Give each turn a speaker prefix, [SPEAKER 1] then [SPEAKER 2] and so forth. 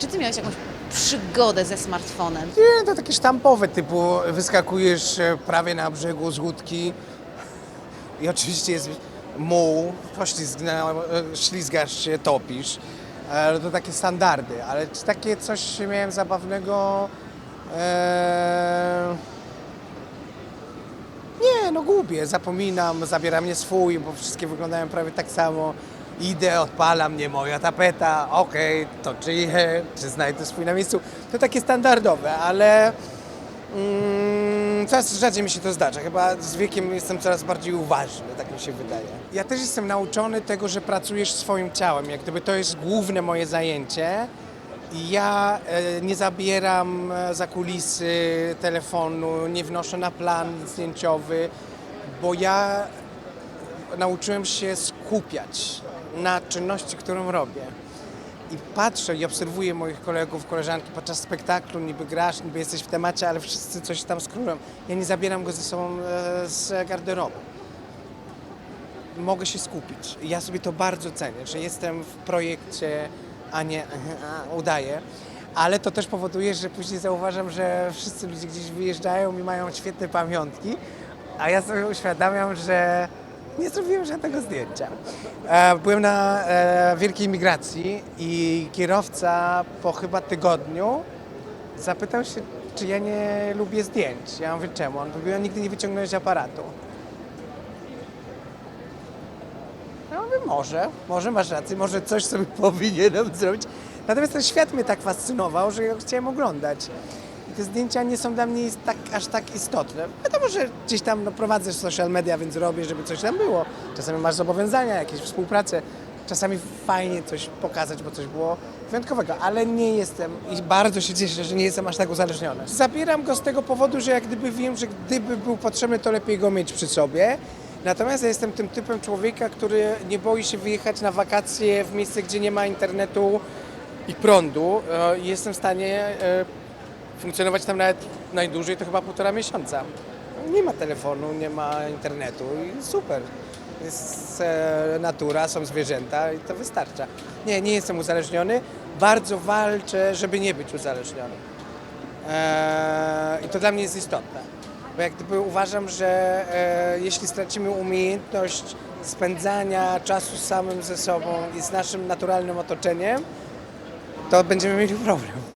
[SPEAKER 1] Czy ty miałeś jakąś przygodę ze smartfonem?
[SPEAKER 2] Nie, to takie sztampowe, typu wyskakujesz e, prawie na brzegu z łódki i oczywiście jest muł, poślizgna, e, ślizgasz się, topisz. E, To takie standardy, ale czy takie coś miałem zabawnego? Nie, no gubię, zapominam, zabiera mnie swój, bo wszystkie wyglądają prawie tak samo. Idę, odpalam, nie moja tapeta, okej, to czyje, czy znajdę swój na miejscu. To takie standardowe, ale mm, coraz rzadziej mi się to zdarza. Chyba z wiekiem jestem coraz bardziej uważny, tak mi się wydaje. Ja też jestem nauczony tego, że pracujesz swoim ciałem, jak gdyby to jest główne moje zajęcie. Ja e, nie zabieram e, za kulisy telefonu, nie wnoszę na plan zdjęciowy, bo ja nauczyłem się skupiać na czynności, którą robię. I patrzę i obserwuję moich kolegów, koleżanki podczas spektaklu, niby grasz, niby jesteś w temacie, ale wszyscy coś tam skrólują. Ja nie zabieram go ze sobą e, z garderoby. Mogę się skupić. Ja sobie to bardzo cenię, że jestem w projekcie, a nie udaję. Ale to też powoduje, że później zauważam, że wszyscy ludzie gdzieś wyjeżdżają i mają świetne pamiątki, a ja sobie uświadamiam, że nie zrobiłem żadnego zdjęcia. E, Byłem na e, wielkiej migracji i kierowca po chyba tygodniu zapytał się, czy ja nie lubię zdjęć. Ja mówię, czemu? On powiedział, nigdy nie wyciągnąłeś aparatu. Ja mówię, może, może masz rację, może coś sobie powinienem zrobić. Natomiast ten świat mnie tak fascynował, że ja chciałem oglądać. Te zdjęcia nie są dla mnie tak, aż tak istotne. Wiadomo, że gdzieś tam no, prowadzę social media, więc robię, żeby coś tam było. Czasami masz zobowiązania, jakieś współpracę. Czasami fajnie coś pokazać, bo coś było wyjątkowego, ale nie jestem i bardzo się cieszę, że nie jestem aż tak uzależniony. Zabieram go z tego powodu, że jak gdyby wiem, że gdyby był potrzebny, to lepiej go mieć przy sobie. Natomiast ja jestem tym typem człowieka, który nie boi się wyjechać na wakacje w miejsce, gdzie nie ma internetu i prądu. E, Jestem w stanie e, funkcjonować tam nawet najdłużej, to chyba półtora miesiąca. Nie ma telefonu, nie ma internetu i super. Jest e, natura, są zwierzęta i to wystarcza. Nie, nie jestem uzależniony. Bardzo walczę, żeby nie być uzależniony. Eee, I to dla mnie jest istotne. Bo jak gdyby uważam, że e, jeśli stracimy umiejętność spędzania czasu samym ze sobą i z naszym naturalnym otoczeniem, to będziemy mieli problem.